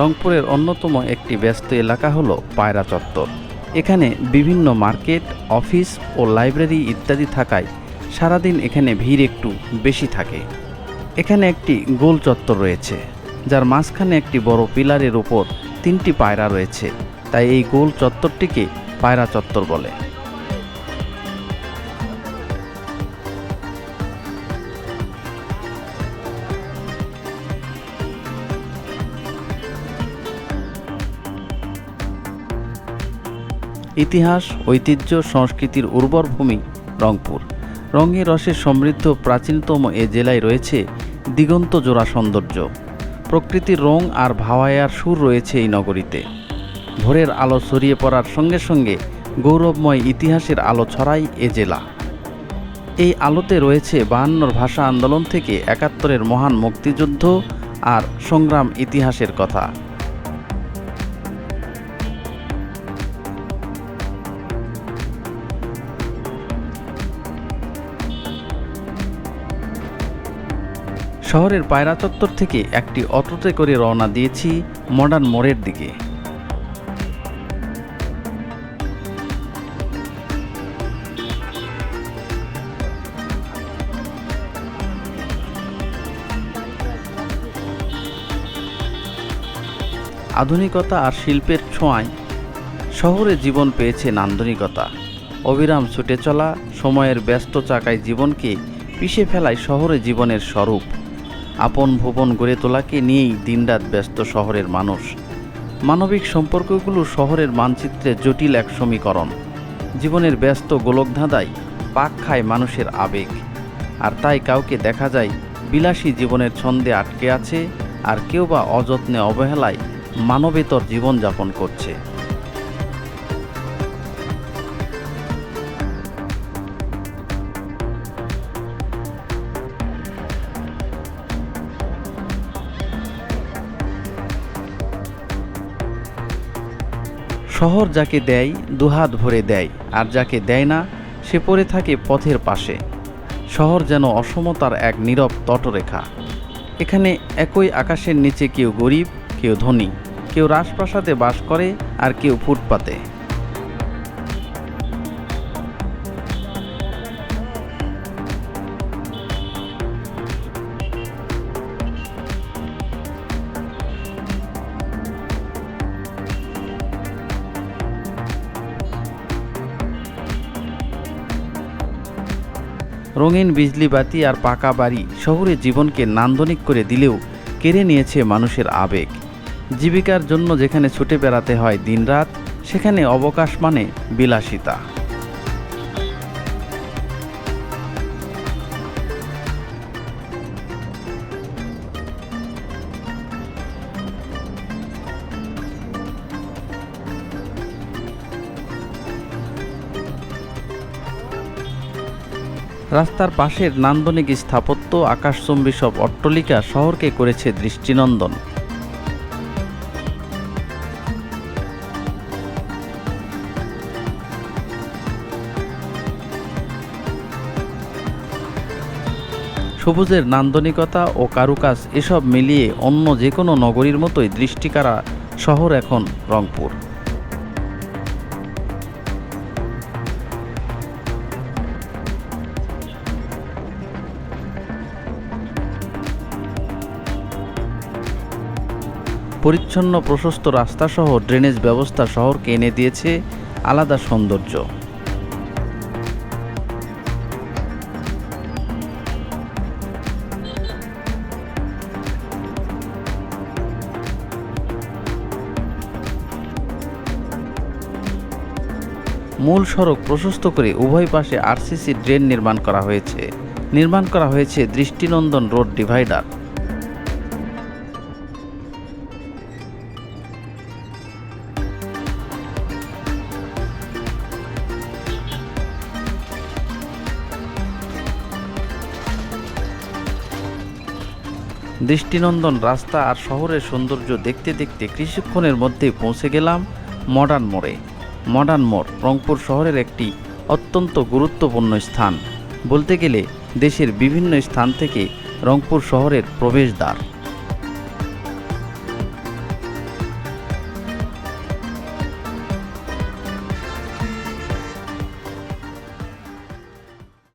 রংপুরের অন্যতম একটি ব্যস্ত এলাকা হলো পায়রা চত্বর। এখানে বিভিন্ন মার্কেট, অফিস ও লাইব্রেরি ইত্যাদি থাকায় সারাদিন এখানে ভিড় একটু বেশি থাকে। এখানে একটি গোল চত্বর রয়েছে, যার মাঝখানে একটি বড় পিলারের ওপর তিনটি পায়রা রয়েছে। তাই এই গোল চত্বরটিকে পায়রা চত্বর বলে। ইতিহাস, ঐতিহ্য, সংস্কৃতির উর্বর ভূমি রংপুর। রঙে রসে সমৃদ্ধ প্রাচীনতম এ জেলায় রয়েছে দিগন্ত জোড়া সৌন্দর্য। প্রকৃতির রং আর ভাওয়ায়ার সুর রয়েছে এই নগরীতে। ভোরের আলো ছড়িয়ে পড়ার সঙ্গে সঙ্গে গৌরবময় ইতিহাসের আলো ছড়ায় এ জেলা। এই আলোতে রয়েছে বাহান্নর ভাষা আন্দোলন থেকে একাত্তরের মহান মুক্তিযুদ্ধ আর সংগ্রাম ইতিহাসের কথা। শহরের পায়রা চত্বর থেকে একটি অটোতে করে রওনা দিয়েছি মডার্ন মোড়ের দিকে। আধুনিকতা আর শিল্পের ছোঁয়ায় শহরে জীবন পেয়েছে নান্দনিকতা। অবিরাম ছুটে চলা, সময়ের ব্যস্ত চাকায় জীবনকে পিষে ফেলায় শহরে জীবনের স্বরূপ। আপন ভুবন গড়ে তোলাকে নিয়েই দিনরাত ব্যস্ত শহরের মানুষ। মানবিক সম্পর্কগুলো শহরের মানচিত্রে জটিল এক সমীকরণ। জীবনের ব্যস্ত গোলকধাঁধায় পাক খায় মানুষের আবেগ। আর তাই কাউকে দেখা যায় বিলাসী জীবনের ছন্দে আটকে আছে আর কেউ বা অযত্নে অবহেলায় মানবেতর জীবনযাপন করছে। শহর যাকে দেয়, দুহাত ভরে দেয়, আর যাকে দেয় না, সে পড়ে থাকে পথের পাশে। শহর যেন অসমতার এক নীরব তটরেখা। এখানে একই আকাশের নিচে কেউ গরিব, কেউ ধনী, কেউ রাজপ্রাসাদে বাস করে, আর কেউ ফুটপাতে। রঙিন বিজলি বাতি আর পাকা বাড়ি শহুরে জীবনকে নান্দনিক করে দিলেও কেড়ে নিয়েছে মানুষের আবেগ। জীবিকার জন্য যেখানে ছুটে বেড়াতে হয় দিনরাত, সেখানে অবকাশ মানে বিলাসিতা। রাস্তার পাশের নান্দনিক স্থাপত্য, আকাশচুম্বী সব অট্টলিকা শহরকে করেছে দৃষ্টিনন্দন। সবুজের নান্দনিকতা ও কারুকাজ এসব মিলিয়ে অন্য যে কোনো নগরীর মতোই দৃষ্টিকারা শহর এখন রংপুর। পরিচ্ছন্ন, প্রশস্ত রাস্তাসহ ড্রেনেজ ব্যবস্থা শহরকে এনে দিয়েছে আলাদা সৌন্দর্য। মূল সড়ক প্রশস্ত করে উভয় পাশে আরসিসি ড্রেন নির্মাণ করা হয়েছে। নির্মাণ করা হয়েছে দৃষ্টিনন্দন রোড ডিভাইডার। দৃষ্টিনন্দন রাস্তা আর শহরের সৌন্দর্য দেখতে দেখতে কৃষিক্ষণের মধ্যে পৌঁছে গেলাম মডার্ন মোড়ে। মডার্ন মোড় রংপুর শহরের একটি অত্যন্ত গুরুত্বপূর্ণ স্থান। বলতে গেলে দেশের বিভিন্ন স্থান থেকে রংপুর শহরের প্রবেশদ্বার।